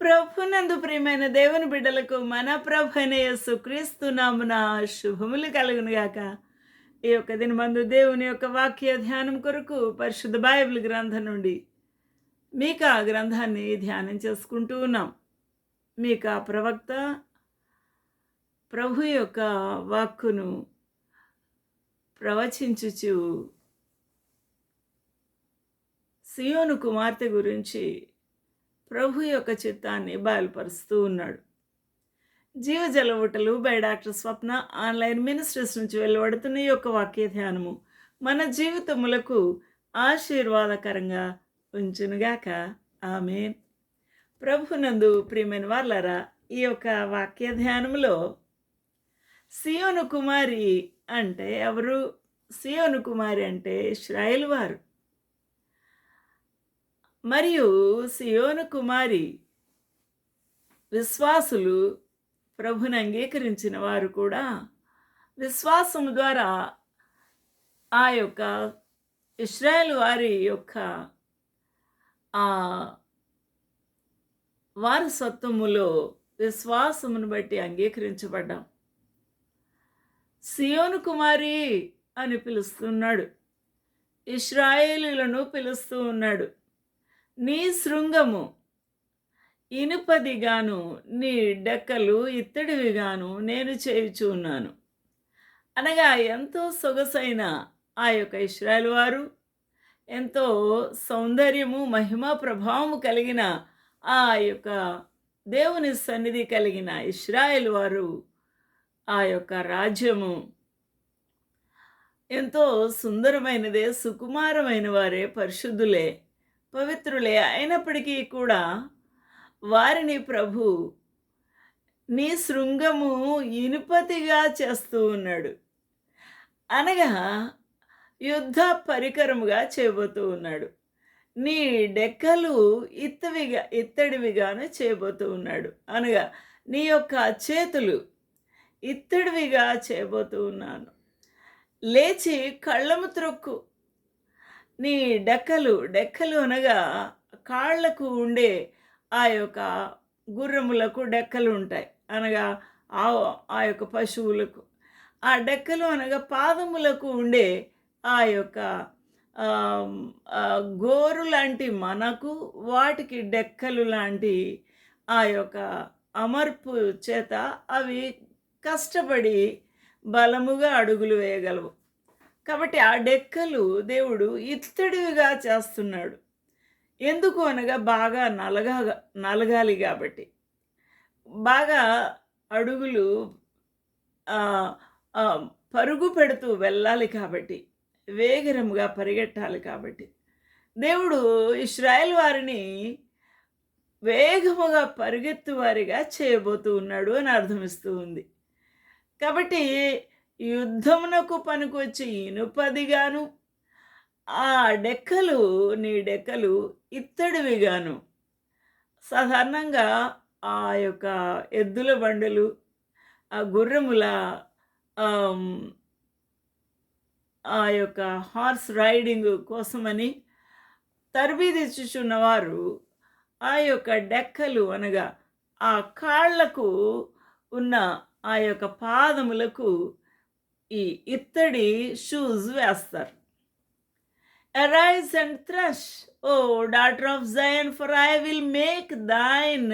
ప్రభునందు ప్రియమైన దేవుని బిడ్డలకు మన ప్రభైన యేసు నామున శుభములు కలుగునుగాక. ఈ యొక్క దినమందు దేవుని యొక్క వాక్య ధ్యానం కొరకు పరిశుద్ధ బైబిల్ గ్రంథం నుండి మీకు ఆ గ్రంథాన్ని ధ్యానం చేసుకుంటూ ఉన్నాం. మీకు ఆ ప్రవక్త ప్రభు యొక్క వాక్కును ప్రవచించుచు సియోను కుమార్తె గురించి ప్రభు యొక్క చిత్తాన్ని బయలుపరుస్తూ ఉన్నాడు. జీవజల by doctor Swapna online ministries నుంచి వెలువడుతున్న ఈ యొక్క వాక్య ధ్యానము మన జీవితములకు ఆశీర్వాదకరంగా ఉంచునుగాక. ఆమె ప్రభునందు ప్రియమైన వాళ్ళరా ఈ యొక్క వాక్య ధ్యానములో సియోను కుమారి అంటే ఎవరు? సియోను కుమారి అంటే ఇస్రాయేల్ వారు. మరియు సియోను కుమారి విశ్వాసులు ప్రభుని అంగీకరించిన వారు కూడా విశ్వాసం ద్వారా ఆ యొక్క ఇస్రాయేల్ వారి యొక్క ఆ వారసత్వములో విశ్వాసమును బట్టి అంగీకరించబడ్డాం. సియోను కుమారి అని పిలుస్తున్నాడు. ఇస్రాయేలులను పిలుస్తూ ఉన్నాడు. నీ శృంగము ఇనుపదిగాను నీ డెక్కలు ఇత్తడివిగాను నేను చేయుచున్నాను అనగా ఎంతో సొగసైన ఆ యొక్క ఇస్రాయల్ వారు ఎంతో సౌందర్యము మహిమ ప్రభావము కలిగిన ఆ యొక్క దేవుని సన్నిధి కలిగిన ఇస్రాయల్ వారు ఆ యొక్క రాజ్యము ఎంతో సుందరమైనదే సుకుమారమైన వారే పరిశుద్ధులే. పవిత్రులే. అయినప్పటికీ కూడా వారిని ప్రభు నీ శృంగము ఇనుపతిగా చేస్తూ ఉన్నాడు. అనగా యుద్ధ పరికరముగా చేయబోతూ ఉన్నాడు. నీ డెక్కలు ఇత్తవిగా ఇత్తడివిగాను చేయబోతూ ఉన్నాడు. అనగా నీ యొక్క చేతులు ఇత్తడివిగా చేయబోతూ ఉన్నాను. లేచి కళ్ళము త్రొక్కు. నీ డెక్కలు డెక్కలు అనగా కాళ్ళకు ఉండే ఆ యొక్క గుర్రములకు డెక్కలు ఉంటాయి. అనగా ఆ ఆ యొక్క పశువులకు. ఆ డెక్కలు అనగా పాదములకు ఉండే ఆ యొక్క గోరు లాంటి మనకు వాటికి డెక్కలు లాంటి ఆ యొక్క అమర్పు చేత అవి కష్టపడి బలముగా అడుగులు వేయగలవు. కాబట్టి ఆ డెక్కలు దేవుడు ఇత్తడివిగా చేస్తున్నాడు. ఎందుకు అనగా బాగా నలగా నలగాలి కాబట్టి. బాగా అడుగులు పరుగు పెడుతూ వెళ్ళాలి కాబట్టి వేగరముగా పరిగెట్టాలి కాబట్టి. దేవుడు ఇస్రాయల్ వారిని వేగముగా పరిగెత్తు వారిగా చేయబోతూ ఉన్నాడు అని అర్థమిస్తూ ఉంది. కాబట్టి యుద్ధమునకు పనికొచ్చి ఇనుపదిగాను. ఆ డెక్కలు నీ డెక్కలు ఇత్తడివిగాను. సాధారణంగా ఆ యొక్క ఎద్దుల బండలు ఆ గుర్రముల ఆ యొక్క హార్స్ రైడింగ్ కోసమని తరబీదిచ్చుచున్నవారు ఆ యొక్క డెక్కలు అనగా ఆ కాళ్ళకు ఉన్న ఆ యొక్క పాదములకు ఈ ఇత్తడి షూస్ వేస్తారు. Arise and thresh O daughter of Zion for I will make thine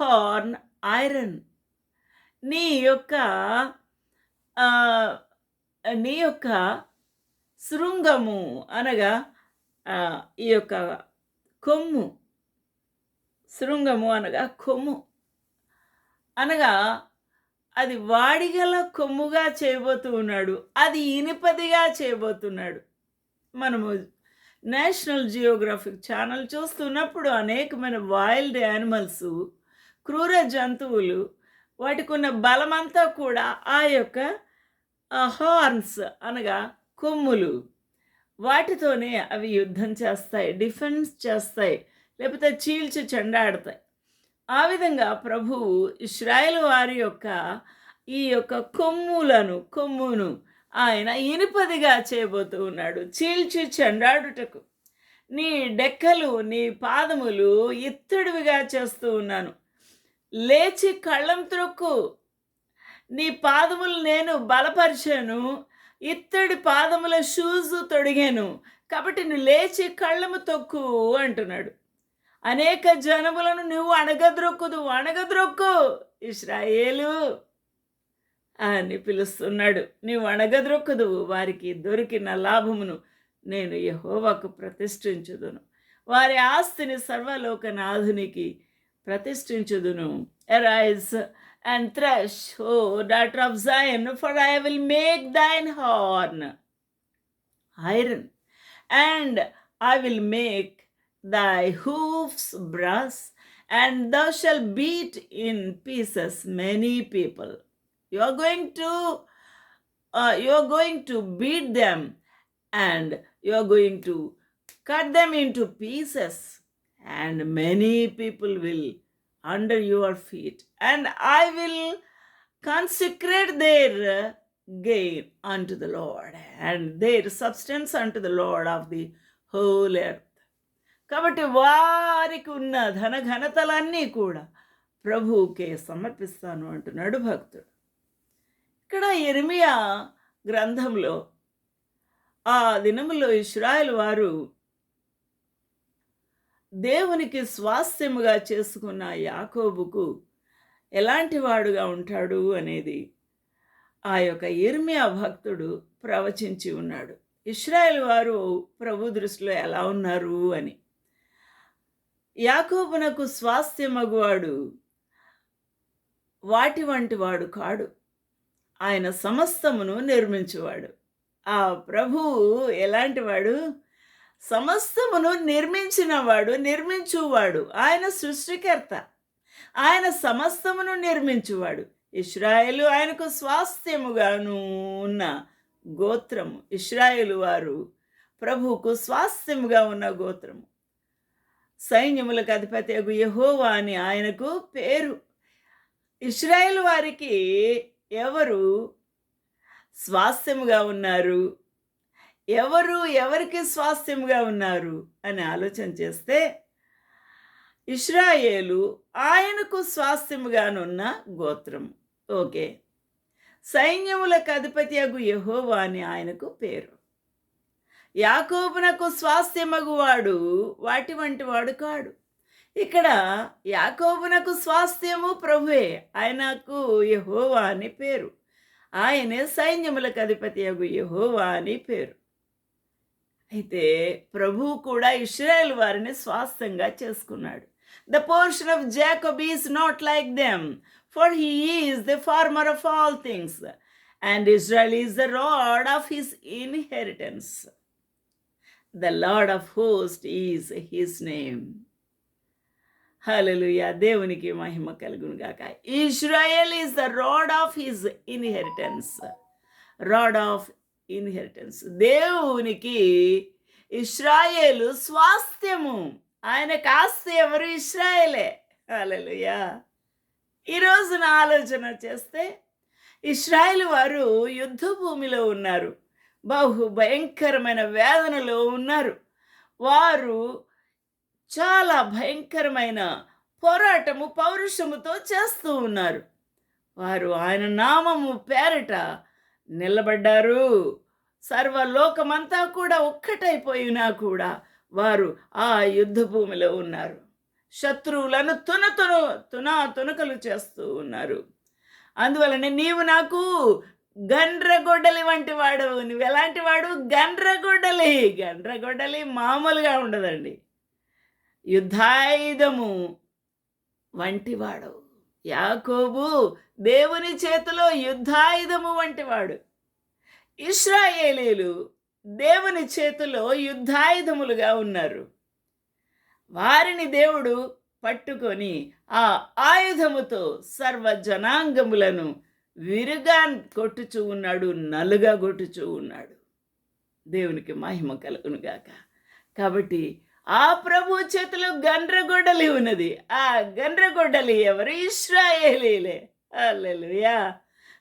horn iron నీ యొక్క నీ యొక్క శృంగము అనగా ఈ యొక్క కొమ్ము శృంగము అనగా కొమ్ము. అనగా అది వాడిగల కొమ్ముగా చేయబోతూ ఉన్నాడు అది ఇనుపదిగా చేయబోతున్నాడు. మనము నేషనల్ జియోగ్రఫిక్ ఛానల్ చూస్తున్నప్పుడు అనేకమైన వైల్డ్ యానిమల్స్ క్రూర జంతువులు వాటికి ఉన్న బలమంతా కూడా ఆ యొక్క హార్న్స్ అనగా కొమ్ములు. వాటితోనే అవి యుద్ధం చేస్తాయి డిఫెన్స్ చేస్తాయి లేకపోతే చీల్చి చెండాడతాయి. ఆ విధంగా ప్రభువు ఇస్రాయేల్ వారి యొక్క ఈ యొక్క కొమ్ములను కొమ్మును ఆయన ఇనుపదిగా చేయబోతూ ఉన్నాడు. చీల్చి చెండాడుటకు. నీ డెక్కలు నీ పాదములు ఇత్తడివిగా చేస్తూ ఉన్నాను. లేచి కళ్ళం త్రొక్కు. నీ పాదములు నేను బలపరిచాను. ఇత్తడి పాదముల షూస్ తొడిగాను. కాబట్టి నువ్వు లేచి కళ్ళము తొక్కు అంటున్నాడు. అనేక జనములను నువ్వు అణగద్రొక్కుదు అణగద్రొక్కు ఇస్రాయేలు అని పిలుస్తున్నాడు. నీవు అణగద్రొక్కదు వారికి దొరికిన లాభమును నేను యహోవాకు ప్రతిష్ఠించుదును. వారి ఆస్తిని సర్వలోకనాథునికి ప్రతిష్ఠించుదును. Arise and thresh O daughter of Zion for I will make thine horn iron and I will make thy hoofs brass, and thou shalt beat in pieces many people. You are going to uh, you are going to beat them, and you are going to cut them into pieces, and many people will under your feet, and I will consecrate their gain unto the Lord, and their substance unto the Lord of the whole earth. కాబట్టి వారికి ఉన్న ధన ఘనతలన్నీ కూడా ప్రభువుకే సమర్పిస్తాను అంటున్నాడు భక్తుడు. ఇక్కడ ఎరిమియా గ్రంథంలో ఆ దినములో ఇస్రాయల్ వారు దేవునికి స్వాస్థ్యముగా చేసుకున్న యాకోబుకు ఎలాంటి వాడుగా ఉంటాడు అనేది ఆ యొక్క ఇర్మియా భక్తుడు ప్రవచించి ఉన్నాడు. ఇస్రాయల్ వారు ప్రభు దృష్టిలో ఎలా ఉన్నారు అని. యాకోబునకు స్వాస్థ్యమగువాడు వాటి వంటి వాడు కాడు. ఆయన సమస్తమును నిర్మించువాడు. ఆ ప్రభువు ఎలాంటివాడు సమస్తమును నిర్మించినవాడు నిర్మించువాడు. ఆయన సృష్టికర్త. ఆయన సమస్తమును నిర్మించువాడు. ఇస్రాయేలు ఆయనకు స్వాస్థ్యముగాను ఉన్న గోత్రము. ఇస్రాయేలు వారు ప్రభువుకు స్వాస్థ్యముగా ఉన్న గోత్రము. సైన్యములకు అధిపతి యహోవా అని ఆయనకు పేరు. ఇస్రాయేల్ వారికి ఎవరు స్వాస్థ్యముగా ఉన్నారు? ఎవరు ఎవరికి స్వాస్థ్యముగా ఉన్నారు? అని ఆలోచన చేస్తే ఇస్రాయేలు ఆయనకు స్వాస్థ్యముగానున్న గోత్రం. ఓకే. సైన్యములకు అధిపతి అగు యహోవా అని ఆయనకు పేరు. యాకోబునకు స్వాస్థ్యమగువాడు వాటి వంటి వాడు కాడు. ఇక్కడ యాకోబునకు స్వాస్థ్యము ప్రభువే ఆయనకు యహోవా అని పేరు. ఆయనే సైన్యములకు అధిపతి అగు యహోవా అని పేరు. అయితే ప్రభువు కూడా ఇస్రాయేల్ వారిని స్వాస్థ్యంగా చేసుకున్నాడు. The portion of Jacob is not like them for he is the former of all things and Israel is the rod of his inheritance the Lord of host is his name hallelujah దేవునికి మహిమ కలుగును గాక. Israel is the rod of his inheritance rod of inheritance దేవునికి ఇస్రాయేలు స్వాస్థ్యము. ఆయన కాస్త ఎవరు? ఇస్రాయేలే. హలలుయా ఈరోజు నా ఆలోచన చేస్తే ఇస్రాయేల్ వారు యుద్ధ భూమిలో ఉన్నారు. బహు భయంకరమైన వేదనలో ఉన్నారు. వారు చాలా భయంకరమైన పోరాటము పౌరుషముతో చేస్తూ ఉన్నారు. వారు ఆయన నామము పేరట నిలబడ్డారు. సర్వలోకమంతా కూడా ఒక్కటైపోయినా కూడా వారు ఆ యుద్ధ భూమిలో ఉన్నారు. శత్రువులను తున తును తునా తునకలు చేస్తూ ఉన్నారు. అందువలనే నీవు నాకు గండ్రగొడ్డలి వంటి వాడు. నువ్వు ఎలాంటి వాడు? గండ్రగొడ్డలి. గండ్రగొడ్డలి మామూలుగా ఉండదండి. యుద్ధాయుధము వంటివాడు యాకోబు దేవుని చేతిలో యుద్ధాయుధము వంటివాడు ఇస్రాయేలీలు దేవుని చేతిలో యుద్ధాయుధములుగా ఉన్నారు. వారిని దేవుడు పట్టుకొని ఆ ఆయుధముతో సర్వ జనాంగములను విరుగా కొట్టుచూ ఉన్నాడు నలుగా కొట్టుచూ ఉన్నాడు. దేవునికి మహిమ కలుగునుగాక కాబట్టి ఆ ప్రభు చేతిలో గండ్రగొడ్డలి ఉన్నది. ఆ గండ్రగొడ్డలి ఎవరు? ఇస్రాయేలీలే hallelujah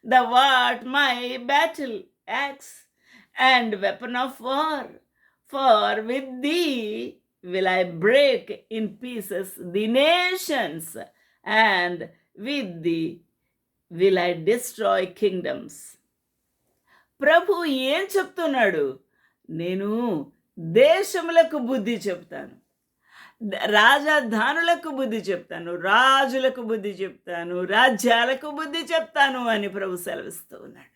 the what my battle axe and weapon of war far with the will I break in pieces the nations and with the will I destroy kingdoms ప్రభు ఏం చెప్తున్నాడు? నేను దేశములకు బుద్ధి చెప్తాను. రాజధానులకు బుద్ధి చెప్తాను. రాజులకు బుద్ధి చెప్తాను. రాజ్యాలకు బుద్ధి చెప్తాను అని ప్రభు సెలవిస్తూ ఉన్నాడు.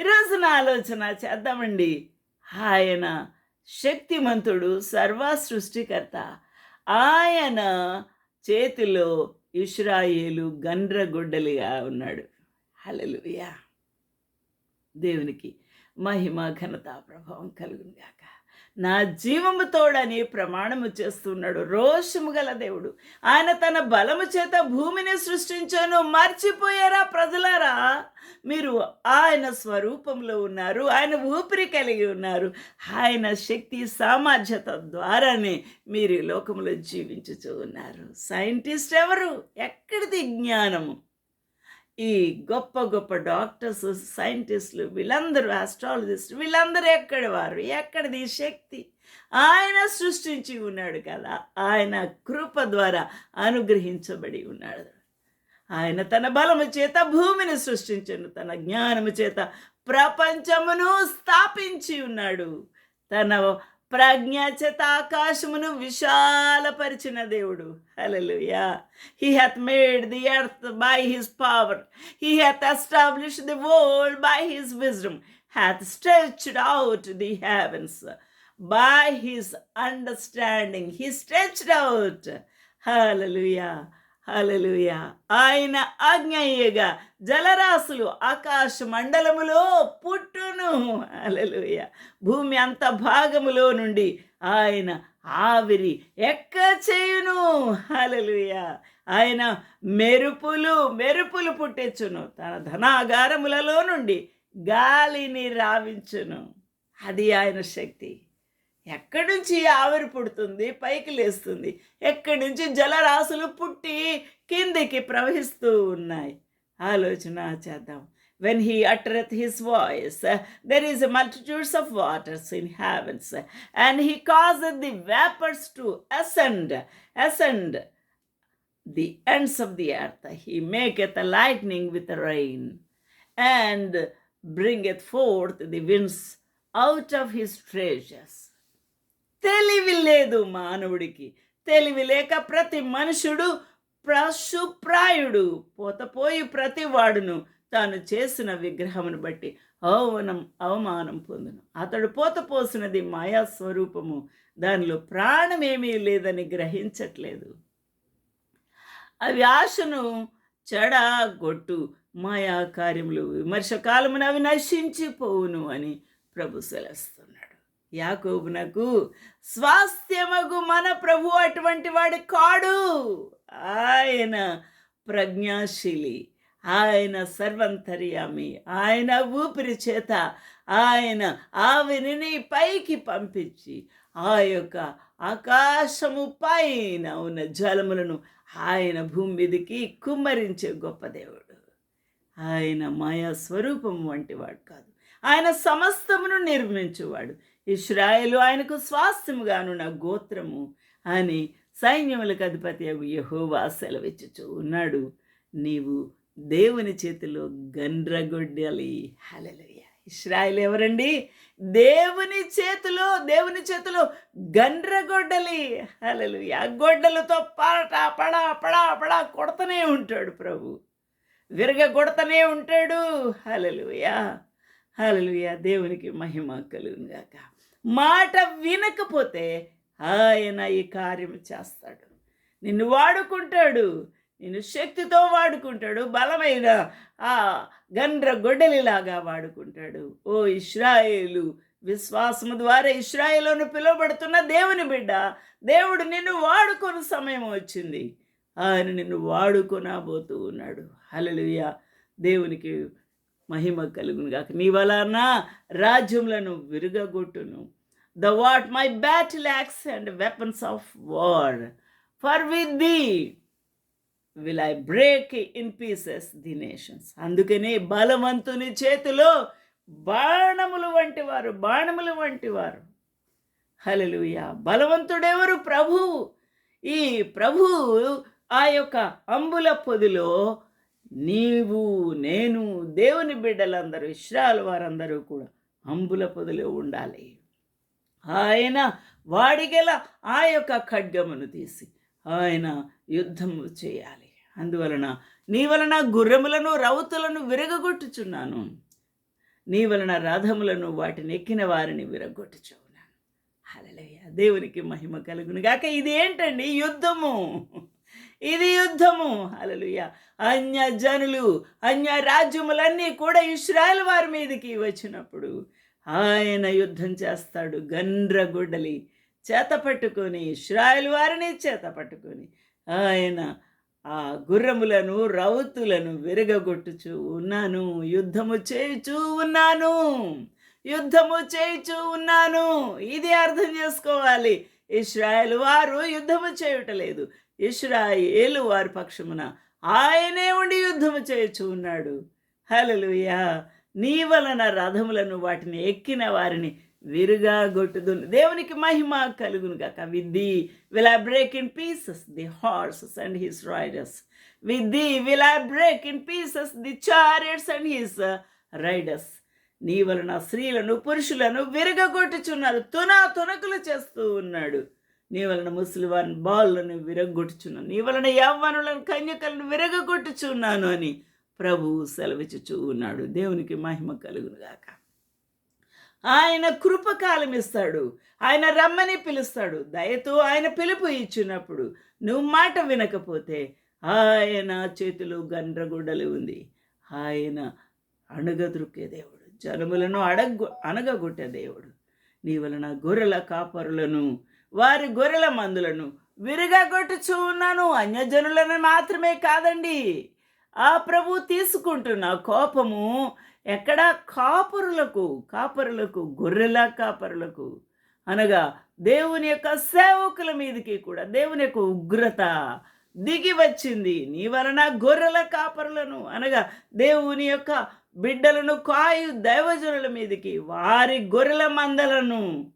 ఈరోజు నా ఆలోచన చేద్దామండి. ఆయన శక్తిమంతుడు సర్వ సృష్టికర్త. ఆయన చేతిలో ఇస్రాయేలు గండ్రగొడ్డలిగా ఉన్నాడు. హలలుయా దేవునికి మహిమ ఘనత ప్రభావం కలుగునుగాక నా జీవము తోడని ప్రమాణము చేస్తున్నాడు రోషము గల దేవుడు. ఆయన తన బలము చేత భూమిని సృష్టించాను మర్చిపోయారా ప్రజలారా? మీరు ఆయన స్వరూపంలో ఉన్నారు ఆయన ఊపిరి కలిగి ఉన్నారు. ఆయన శక్తి సామర్థ్యత ద్వారానే మీరు లోకంలో జీవించుతూ ఉన్నారు. సైంటిస్ట్ ఎవరు? ఎక్కడిది జ్ఞానము? ఈ గొప్ప గొప్ప డాక్టర్స్ సైంటిస్టులు వీళ్ళందరూ ఆస్ట్రాలజిస్ట్ వీళ్ళందరూ ఎక్కడి వారు? ఎక్కడిది? శక్తి. ఆయన సృష్టించి ఉన్నాడు కదా. ఆయన కృప ద్వారా అనుగ్రహించబడి ఉన్నాడు. ఆయన తన బలము చేత భూమిని సృష్టించను. తన జ్ఞానము చేత ప్రపంచమును స్థాపించి ఉన్నాడు. తన ప్రజ్ఞ చేత ఆకాశమును విశాలపరిచిన దేవుడు. Hallelujah he hath made the earth by his power he hath established the world by his wisdom hath stretched out the heavens by his understanding he stretched out hallelujah hallelujah. ఆయన ఆజ్ఞయ్యగా జలరాశులు ఆకాశ మండలములో పుట్టును. హల్లెలూయా. భూమి అంత భాగములో నుండి ఆయన ఆవిరి ఎక్క చేయును. హల్లెలూయా. ఆయన మెరుపులు మెరుపులు పుట్టించును తన ధనాగారములలో నుండి గాలిని రావించును. అది ఆయన శక్తి. ఎక్కడి నుంచి ఆవిరి పుడుతుంది? పైకి లేస్తుంది. ఎక్కడి నుంచి జలరాశులు పుట్టి కిందికి ప్రవహిస్తూ ఉన్నాయి? ఆలోచన చేద్దాం. When he uttereth his voice there is multitudes of waters in heavens and he cause the vapours to ascend ascend the ends of the earth he maketh a lightning with rain and bringeth forth the winds out of his treasures. తెలివి లేదు మానవుడికి. తెలివి లేక ప్రతి మనుషుడు పశుప్రాయుడు. పోతపోయి ప్రతి వాడును తాను చేసిన విగ్రహమును బట్టి అవమానం అవమానం పొందును. అతడు పోత పోసినది మాయా స్వరూపము. దానిలో ప్రాణమేమీ లేదని గ్రహించట్లేదు. అవి ఆశను చెడగొట్టు మాయా కార్యములు విమర్శ కాలమున అవి నశించిపోవును అని ప్రభు సెలస్తున్నాడు యాకోబునకు స్వాస్థ్యమగు మన ప్రభు అటువంటి వాడు కాడు. ఆయన ప్రజ్ఞాశీలి ఆయన సర్వంతర్యామి ఆయన ఊపిరి చేత ఆయన ఆవిరిని పైకి పంపించి ఆ యొక్క ఆకాశము పైన ఉన్న జలములను ఆయన భూమి మీదకి కుమ్మరించే గొప్ప దేవుడు. ఆయన మాయా స్వరూపం వంటివాడు కాదు. ఆయన సమస్తమును నిర్మించువాడు. ఇస్రాయేలు ఆయనకు స్వాస్థ్యముగానున్న గోత్రము అని సైన్యములకు అధిపతి యహోవా సెలవిచ్చుచు ఉన్నాడు. నీవు దేవుని చేతిలో గండ్రగొడ్డలి. హలలుయ ఇస్రాయేల్ ఎవరండి? దేవుని చేతిలో దేవుని చేతిలో గండ్రగొడ్డలి. హలలుయ గొడ్డలతో పాట పడా పడా పడా కొడతనే ఉంటాడు ప్రభు. విరగ కొడతనే ఉంటాడు. హలలుయా హలలుయా దేవునికి మహిమ కలుగుగాక మాట వినకపోతే ఆయన ఈ కార్యం చేస్తాడు. నిన్ను వాడుకుంటాడు. నిన్ను శక్తితో వాడుకుంటాడు. బలమైన ఆ గండ్ర గొడ్డలిలాగా వాడుకుంటాడు. ఓ ఇస్రాయేలు విశ్వాసము ద్వారా ఇస్రాయేలును పిలువబడుతున్న దేవుని బిడ్డ దేవుడు నిన్ను వాడుకొని సమయం వచ్చింది. ఆయన నిన్ను వాడుకొనబోతూ ఉన్నాడు. హలలుయ దేవునికి మహిమ కలుగును గాక. నీ వలన రాజ్యములను విరుగగొట్టును. The what my battle axe and weapons of war for with the will I break in pieces the nations అందుకనే బలవంతుని చేతిలో బాణములు వంటి వారు బాణములు వంటి వారు. హలలుయ బలవంతుడెవరు? ప్రభువు ఈ ప్రభువు ఆ యొక్క అంబుల పొదిలో నీవు నేను దేవుని బిడ్డలందరూ ఇష్రాల వారందరూ కూడా అంబుల పొదిలో ఉండాలి. ఆయన వాడిగల ఆ యొక్క ఖడ్గమును తీసి ఆయన యుద్ధము చేయాలి. అందువలన నీ వలన గుర్రములను రౌతులను విరగగొట్టుచున్నాను. నీ వలన రథములను వాటిని ఎక్కిన వారిని విరగొట్టుచున్నాను. అలలయ్య దేవునికి మహిమ కలుగును గాక. ఇది ఏంటండి యుద్ధము. ఇది యుద్ధము. అలలుయ అన్య జనులు అన్య రాజ్యములన్నీ కూడా ఇస్రాయల్ వారి మీదకి వచ్చినప్పుడు ఆయన యుద్ధం చేస్తాడు గండ్రగుడ్డలి. చేత పట్టుకొని ఇస్రాయల్ వారిని చేత పట్టుకొని ఆయన ఆ గుర్రములను రౌతులను విరగగొట్టుచు ఉన్నాను. యుద్ధము చేయుచూ ఉన్నాను. యుద్ధము చేయుచూ ఉన్నాను. ఇది అర్థం చేసుకోవాలి. ఇస్రాయల్ వారు యుద్ధము చేయుటలేదు. ఇస్రాయేలు వారి పక్షమున ఆయనే ఉండి యుద్ధము చేయొచ్చు ఉన్నాడు. హలలుయా నీ వలన రథములను వాటిని ఎక్కిన వారిని విరుగా గొట్టుదు దేవునికి మహిమ కలుగును గాక. With thee will I break in pieces the horses and his riders with thee will I break in pieces the chariots and his riders నీ వలన స్త్రీలను పురుషులను విరగగొట్టుచున్నారు తునా తునకులు చేస్తూ ఉన్నాడు. నీ వలన ముసలివారిని బాలులను విరగొట్టుచున్నాను నీ వలన యవ్వనులను కన్యకలను విరగగొట్టుచున్నాను అని ప్రభువు సెలవిచ్చుచూ ఉన్నాడు దేవునికి మహిమ కలుగును గాక ఆయన కృపకాలం ఇస్తాడు ఆయన రమ్మని పిలుస్తాడు. దయతో ఆయన పిలుపు ఇచ్చినప్పుడు నువ్వు మాట వినకపోతే ఆయన చేతిలో గండ్రగుడ్డలు ఉంది. ఆయన అణగదృక్కే దేవుడు. జనములను అడగ అణగగొట్టే దేవుడు. నీ వలన గొర్రెల కాపరులను వారి గొర్రెల మందులను విరిగా ఉన్నాను అన్యజనులను మాత్రమే కాదండి. ఆ ప్రభు తీసుకుంటున్న కోపము ఎక్కడ కాపరులకు కాపరులకు గొర్రెల కాపరులకు అనగా దేవుని యొక్క సేవకుల మీదకి కూడా దేవుని యొక్క ఉగ్రత దిగి వచ్చింది. నీ వలన గొర్రెల కాపరులను అనగా దేవుని యొక్క బిడ్డలను కాయు దైవజనుల మీదకి వారి గొర్రెల మందలను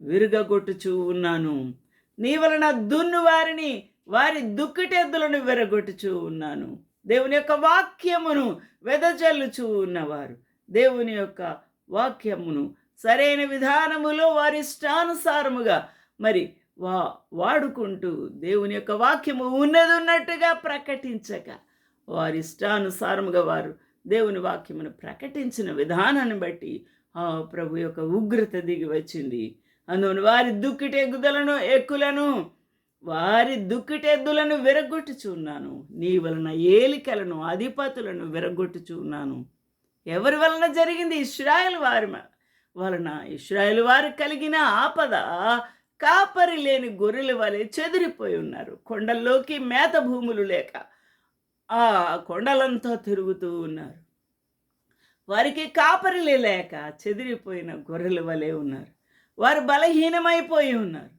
విరగగొట్టుచూ ఉన్నాను. నీ వలన దున్ను వారిని వారి దుక్కిటెద్దులను విరగొట్టుచూ ఉన్నాను. దేవుని యొక్క వాక్యమును వెదజల్లుచూ ఉన్నవారు. దేవుని యొక్క వాక్యమును సరైన విధానములో వారి ఇష్టానుసారముగా మరి వా వాడుకుంటూ దేవుని యొక్క వాక్యము ఉన్నది ఉన్నట్టుగా ప్రకటించక వారి ఇష్టానుసారముగా వారు దేవుని వాక్యమును ప్రకటించిన విధానాన్ని బట్టి ఆ ప్రభు యొక్క ఉగ్రత దిగి వచ్చింది అందువల్ల వారి దుక్కిటెగ్గుదలను ఎక్కులను వారి దుక్కిటెద్దులను విరగొట్టుచున్నాను. నీ వలన ఏలికలను అధిపతులను విరగొట్టుచున్నాను. ఎవరి వలన జరిగింది? ఇస్రాయల్ వారి వలన ఇస్రాయల్ వారు కలిగిన ఆపద కాపరి లేని గొర్రెల వలె చెదిరిపోయి ఉన్నారు. కొండల్లోకి మేత భూములు లేక ఆ కొండలంతా తిరుగుతూ ఉన్నారు. వారికి కాపరిలే లేక చెదిరిపోయిన గొర్రెల వలె ఉన్నారు. వారు బలహీనమైపోయి ఉన్నారు.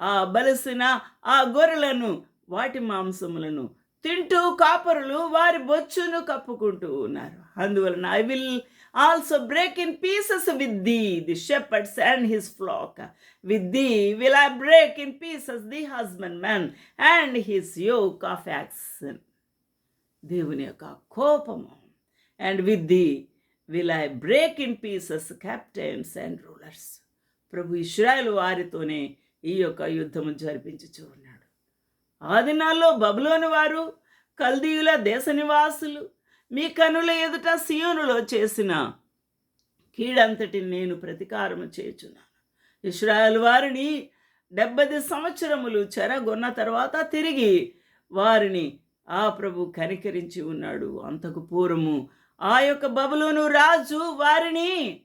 ఆ బలసిన ఆ గొర్రెలను వాటి మాంసములను తింటూ కాపరులు వారి బొచ్చును కప్పుకుంటూ ఉన్నారు. అందువలన I will also break in pieces with thee the shepherds and his flock with thee will I break in pieces the husband man and his yoke of oxen దేవుని యొక్క కోపము. And with thee will I break in pieces captains and rulers ప్రభు ఇస్రాయల్ వారితోనే ఈ యొక్క యుద్ధము జరిపించుచూ ఉన్నాడు. ఆ దినాల్లో బబులోని వారు కల్దీయుల దేశ నివాసులు మీ కనుల ఎదుట సియోనులో చేసిన కీడంతటిని నేను ప్రతీకారము చేయుచున్నాను. ఇస్రాయల్ వారిని డెబ్బది సంవత్సరములు చెరగొన్న తర్వాత తిరిగి వారిని ఆ ప్రభు కనికరించి ఉన్నాడు. అంతకు పూర్వము ఆ యొక్క బబులోను రాజు వారిని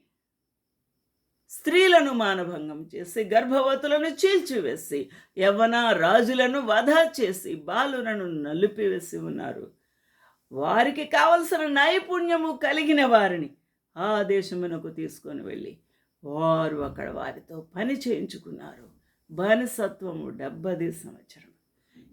స్త్రీలను మానభంగం చేసి గర్భవతులను చీల్చివేసి యవ్వన రాజులను వధా చేసి బాలులను నలిపివేసి ఉన్నారు. వారికి కావలసిన నైపుణ్యము కలిగిన వారిని ఆ దేశమునకు తీసుకొని వెళ్ళి వారు అక్కడ వారితో పని చేయించుకున్నారు. బానిసత్వము డెబ్బది సంవత్సరం.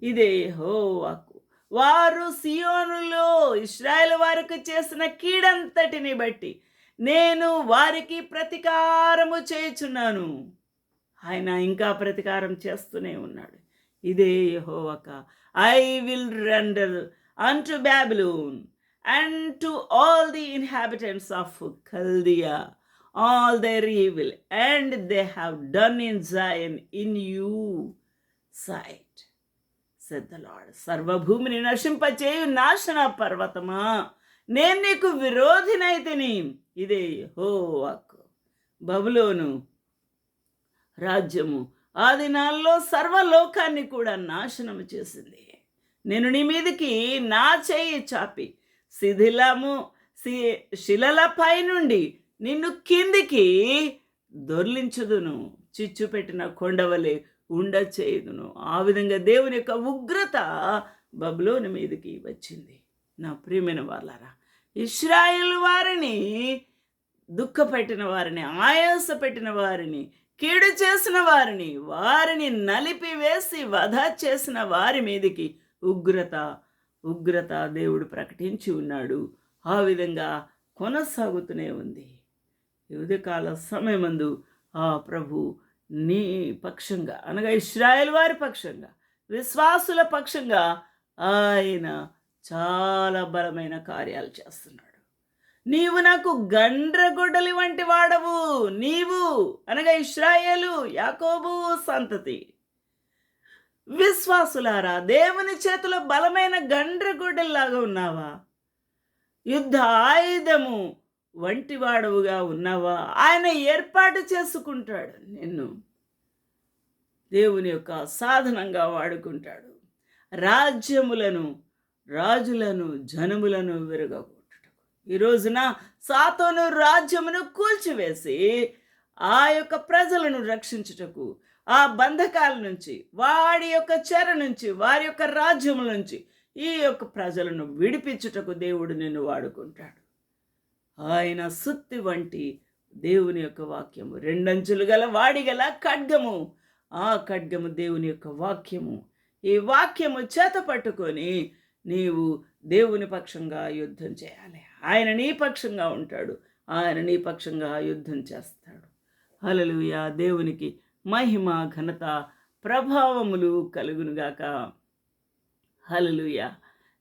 ఇదే హోవాకు వారు సియోనులో ఇస్రాయల్ వారికి చేసిన కీడంతటిని బట్టి నేను వారికి ప్రతీకారము చేయుచున్నాను. ఆయన ఇంకా ప్రతీకారం చేస్తూనే ఉన్నాడు. ఇదే యహోవక. I will render unto Babylon and to all the inhabitants of Chaldea all their evil and they have done in Zion in you sight సిద్ధలాడు సర్వభూమిని నశింపచేయు నాశన పర్వతమా? నేను నీకు విరోధినైతిని. ఇదే హోవాకు బబులోను రాజ్యము ఆ దినాల్లో సర్వలోకాన్ని కూడా నాశనం చేసింది. నేను నీ మీదకి నా చేయి చాపి శిథిలము శిలలపై నుండి నిన్ను కిందికి దొర్లించుదును. చిచ్చు పెట్టిన కొండవలే ఉండ చేయుదును ఆ విధంగా దేవుని యొక్క ఉగ్రత బబులోని మీదకి వచ్చింది. నా ప్రియమైన వాళ్ళారా ఇస్రాయిల్ వారిని దుఃఖపెట్టిన వారిని ఆయాస పెట్టిన వారిని కీడు చేసిన వారిని వారిని నలిపివేసి వధ చేసిన వారి మీదకి ఉగ్రత ఉగ్రత దేవుడు ప్రకటించి ఉన్నాడు. ఆ విధంగా కొనసాగుతూనే ఉంది. యువతకాల సమయమందు ఆ ప్రభు నీ పక్షంగా అనగా ఇస్రాయల్ వారి పక్షంగా విశ్వాసుల పక్షంగా ఆయన చాలా బలమైన కార్యాలు చేస్తున్నాడు. నీవు నాకు గండ్రగొడ్డలి వంటి వాడవు. నీవు అనగా ఇస్రాయేలు యాకోబు సంతతి. విశ్వాసులారా దేవుని చేతిలో బలమైన గండ్రగొడ్డలిలాగా ఉన్నావా? యుద్ధ ఆయుధము వంటి వాడవుగా ఉన్నావా? ఆయన ఏర్పాటు చేసుకుంటాడు నిన్ను. దేవుని యొక్క సాధనంగా వాడుకుంటాడు. రాజ్యములను రాజులను జనములను విరగొట్టుటకు ఈ రోజున సాతోను రాజ్యమును కూల్చివేసి ఆ యొక్క ప్రజలను రక్షించుటకు ఆ బంధకాల నుంచి వాడి యొక్క చెర నుంచి వారి యొక్క రాజ్యముల నుంచి ఈ యొక్క ప్రజలను విడిపించుటకు దేవుడు నిన్ను వాడుకుంటాడు. ఆయన సుత్తి వంటి దేవుని యొక్క వాక్యము రెండంచులు గల వాడి గల ఖడ్గము ఆ ఖడ్గము దేవుని యొక్క వాక్యము. ఈ వాక్యము చేత పట్టుకొని నీవు దేవుని పక్షంగా యుద్ధం చేయాలి. ఆయన నీ పక్షంగా ఉంటాడు. ఆయన నీ పక్షంగా యుద్ధం చేస్తాడు. హలలుయ దేవునికి మహిమ ఘనత ప్రభావములు కలుగునుగాక హలలుయ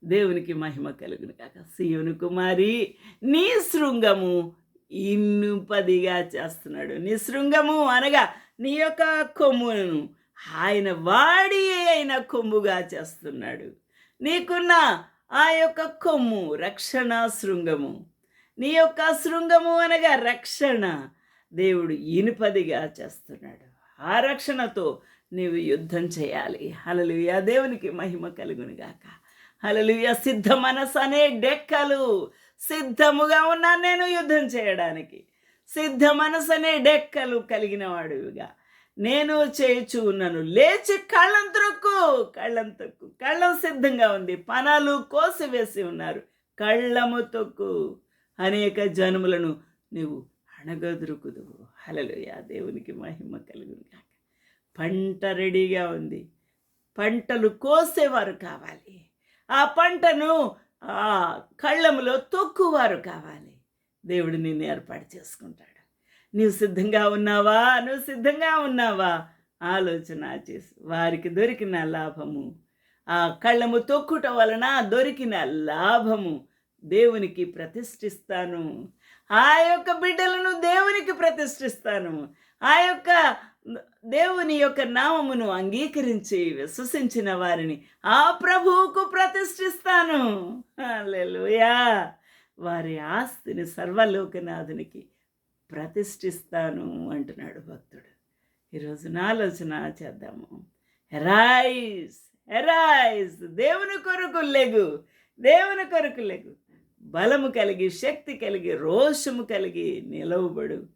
దేవునికి మహిమ కలుగునుగాక శివుని కుమారి నీ శృంగము ఇన్నుపదిగా చేస్తున్నాడు. నీ శృంగము అనగా నీ యొక్క కొమ్మును ఆయన వాడి అయిన కొమ్ముగా చేస్తున్నాడు. నీకున్న ఆ యొక్క కొమ్ము రక్షణ శృంగము. నీ యొక్క శృంగము అనగా రక్షణ. దేవుడు ఇనుపదిగా చేస్తున్నాడు. ఆ రక్షణతో నీవు యుద్ధం చేయాలి. హలలుయ దేవునికి మహిమ కలుగునుగాక హలలుయ సిద్ధ మనసు అనే డెక్కలు సిద్ధముగా ఉన్నాను నేను యుద్ధం చేయడానికి. సిద్ధ మనసు అనే డెక్కలు కలిగిన వాడుగా నేను చేయుచు ఉన్నాను. లేచి కళ్ళం త్రొక్కు. కళ్ళం తొక్కు. కళ్ళం సిద్ధంగా ఉంది. పనాలు కోసివేసి ఉన్నారు. కళ్ళము తొక్కు. అనేక జనములను నీవు అణగదురుకుదువు. హలలుయ దేవునికి మహిమ కలుగును కాక పంట రెడీగా ఉంది. పంటలు కోసేవారు కావాలి. ఆ పంటను ఆ కళ్ళములో తొక్కువారు కావాలి. దేవుడు నిన్ను ఏర్పాటు చేసుకుంటాడు. నీవు సిద్ధంగా ఉన్నావా? నువ్వు సిద్ధంగా ఉన్నావా? ఆలోచన చేసి. వారికి దొరికిన లాభము. ఆ కళ్ళము తొక్కుట వలన దొరికిన లాభము దేవునికి ప్రతిష్ఠిస్తాను. ఆ యొక్క బిడ్డలను దేవునికి ప్రతిష్ఠిస్తాను. ఆ యొక్క దేవుని యొక్క నామమును అంగీకరించి విశ్వసించిన వారిని ఆ ప్రభువుకు ప్రతిష్ఠిస్తాను. లేలుయా వారి ఆస్తిని సర్వలోకనాథునికి ప్రతిష్ఠిస్తాను అంటున్నాడు భక్తుడు. ఈరోజు ఆలోచన చేద్దాము. హెరాయిస్ హెరాయిస్ దేవుని కొరకు లెగు దేవుని కొరకు లెగు. బలము కలిగి శక్తి కలిగి రోషము కలిగి నిలవబడు.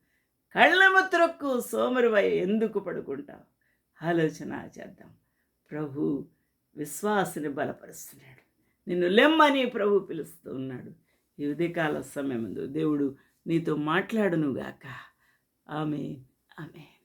కళ్ళము త్రొక్కు సోమరివై ఎందుకు పడుకుంటావు? ఆలోచన చేద్దాం. ప్రభు విశ్వాసుని బలపరుస్తున్నాడు. నిన్ను లెమ్మని ప్రభు పిలుస్తూ ఉన్నాడు ఈ ఉదయకాల సమయం దేవుడు నీతో మాట్లాడునుగాక. ఆమె ఆమె